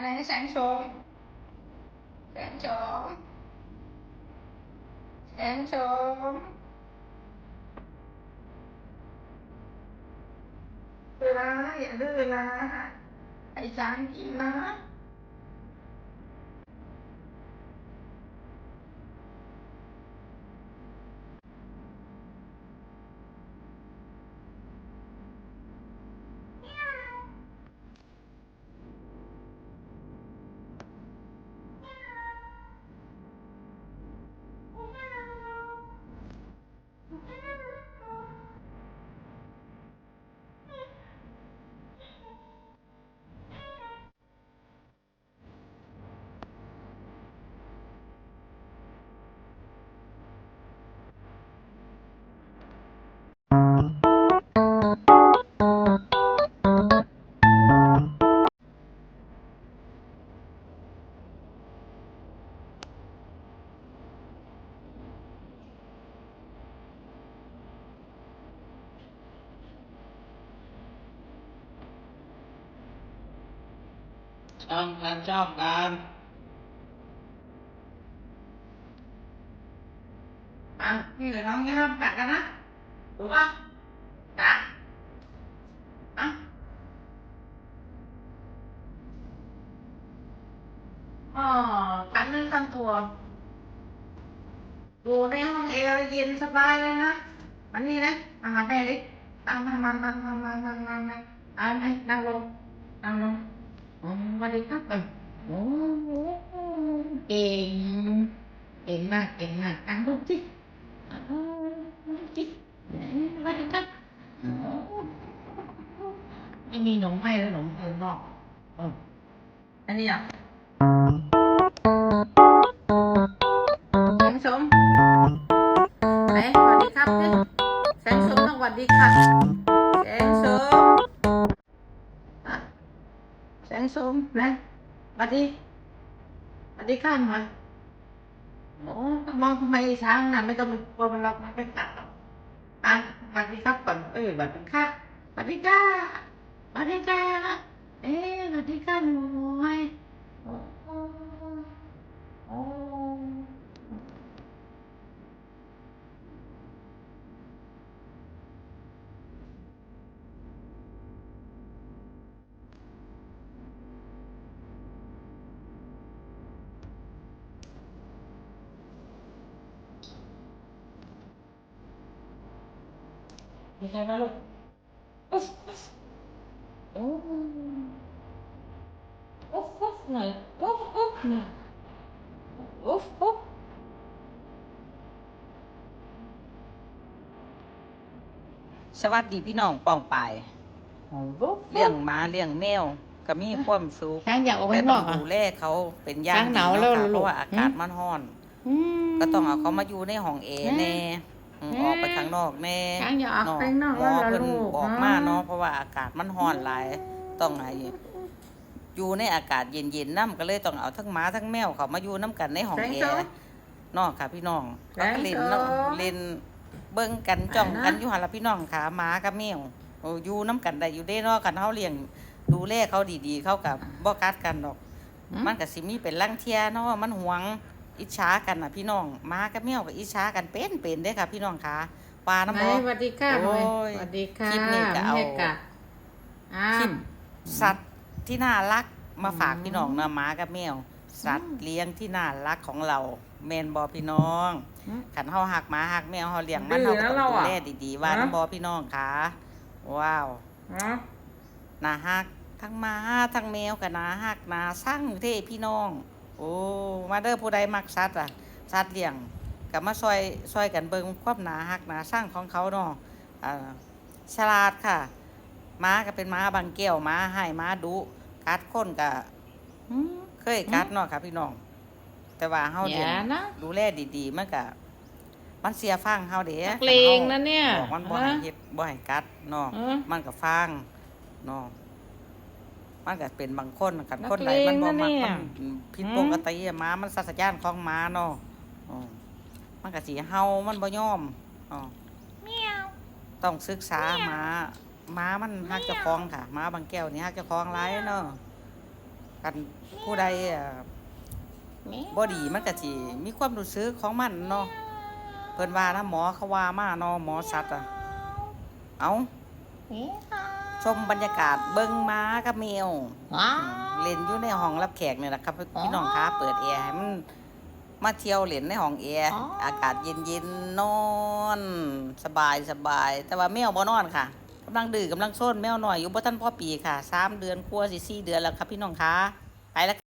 cái này sáng sớm. Sáng sớm sáng sớm xuống là vậy là hãy sáng gì nữa กันกันชอบกันอ่ะนี่เดี๋ยวน้องแก้มแตกกันนะถูกปะจ้ะอ่ะอ๋อกันนึงกันตัวอยู่ในห้องแอร์เย็นสบายเลยนะมันนี่นะอาหารแม่ดิตามมามามามามามามาอ่ะนั่งลงนั่งลง อ๋อวัสดีครับเออโอ้โหเก่งเก่งมากเก่งมากนั่งลงสิอ๋อจิสวัสดีครับไม่มีหนมให้แล้วหนมเพิ่มนอกเอออันนี้อะแสงสมไหนสวัสดีครับแสงสมต้องสวัสดีค่ะ แสงสมนะสวัสดีสวัสดีค่ะหน่อยโอ้มองทำไมช้างน่ะไม่ต้องกลัวมันหรอกมันไม่กัดหรอกอะสวัสดีครับก่อนเอ้ยสวัสดีค่ะสวัสดีค่ะสวัสดีก้าเอ๊ะสวัสดีค่ะหนูไอ้ มีใครมาลูกอุ๊ฟอุ๊ฟโอ้อุ๊ฟอุ๊ฟหน่อยอุ๊ฟอุ๊ฟหน่อยอุ๊ฟอุ๊ฟสวัสดีพี่น้องป้องปายอุ๊ฟเลี้ยงหมาเลี้ยงแมวก็มีความสุขช้างอยากออกไปแต่ข้างนต้ออกงอะ ดูแลเขาเป็นอย่างช้างหนาวดีแล้วเนาะค่ะลูกเพราะว่าอากาศมันร้อน อืม ก็ต้องเอาเขามาอยู่ในห้องแอร์แน่ อืมอืมออกไปข้างนอกแน่ช้างอย่าออกไปข้างนอกหมอแล้วล่ะเพิ่นลูกบอกมาฮะเนาะเพราะว่าอากาศมันร้อนหลายต้องให้อยู่ในอากาศเย็นๆน้ำก็เลยต้องเอาทั้งหมาทั้งแมวเขามาอยู่น้ำกันในห้องแสงแอโซ่ร์เนอกค่ะพี่น้องแสแล้วงก็เล่นโซ่เนาะเล่นเบิ่งกันจ้องอ่านะกันอยู่หั่นละพี่น้องขาหมากับแมวโอ้อยู่น้ำกันได้อยู่ได้เนาะกันเฮาเลี้ยงดูแลเขาดีๆ เขากับบ่กัดกันดอก มันก็สิมีเป็นลังเทียเนาะมันหวง อิจฉากันน่ะพี่น้องหมากับแมวก็อิจฉากันเป็นเป็นเด้อค่ะพี่น้องขาปลาน้ำไหนบ่ สวัสดีค่ะโอ้หน่อยยสวัสดีค่ะคลิปนี้ก็เอาไม่ให้กัดอ้าคลิว ปสัตว์ที่น่ารักมาฝากอืม พี่น้องเนาะหมากับแมว สัตว์เลี้ยงที่น่ารักของเราแมนบอพี่น้องอืม ขันเฮาหักหมาหักแมวเฮาเลี้ยงมันดื้เฮาอก็นะต้องเราดูอะแลดีๆว่าฮะ น้ำบอพี่น้องค่ะว้าวฮะน่าฮักทั้งหมาทั้งแมวก็น่าฮักน่าสั่งเท่พี่น้อง โอ้มาเด้อผู้ใดมักสัตว์อะสัตว์เลี้ยงก็มาซอยซอยกันเบิ่งความน่าฮักน่าสั่งของเขาเนาะอ่าฉลาดค่ะหม้าก็เป็นหม้าบางแก้วหม้าให้หม้าดุกัดคนก็อืมเคยกัดเนาะค่ะพี่น้อง แต่ว่าเฮาอเลี้ยย่างนะดูแลดีๆมันก็มันเสียฟังเฮาเด้นักเลงนะเนี่ยบอกมันบ่ให้ฮะเฮ็ดบ่ให้กัดเนาะฮะมันก็ฟังเนาะ มันก็เป็นบางคนกันนักคนใดเลงมันบ่มักนะเนี่ยมันผิดอืมปกติอะหมามันสัตว์ญาณของหมาเนาะอ๋อมันก็สิเฮามันบ่ยอมอ๋อต้องศึกษาหมาหมามันฮักเจ้าของค่ะหมาบางแก้วนี่ฮักเจ้าของหลายเนาะกันผู้ใดอะบ่ดีมันก็สิมีความรู้สึกของมันเนาะเพิ่นว่านะหมอเขาว่ามาเนาะหมอสัตว์อะเอา ชมบรรยากาศเบิ่งม้ากับแมวว้าเล่นอยู่ในห้องรับแขกนี่แหละครับพี่น้องคะเปิดแอร์ให้มันมาเที่ยวเล่นในห้องแอร์อากาศเย็นๆนอน สบายสบาย แต่ว่าแมวบ่นอนค่ะกำลังดื้อกำลังโซนแมวหน่อยอยู่บ่ทันพอปีค่ะสามเดือนกลัวาสิสี่เดือนแล้วครับพี่น้องคะไปแล้ว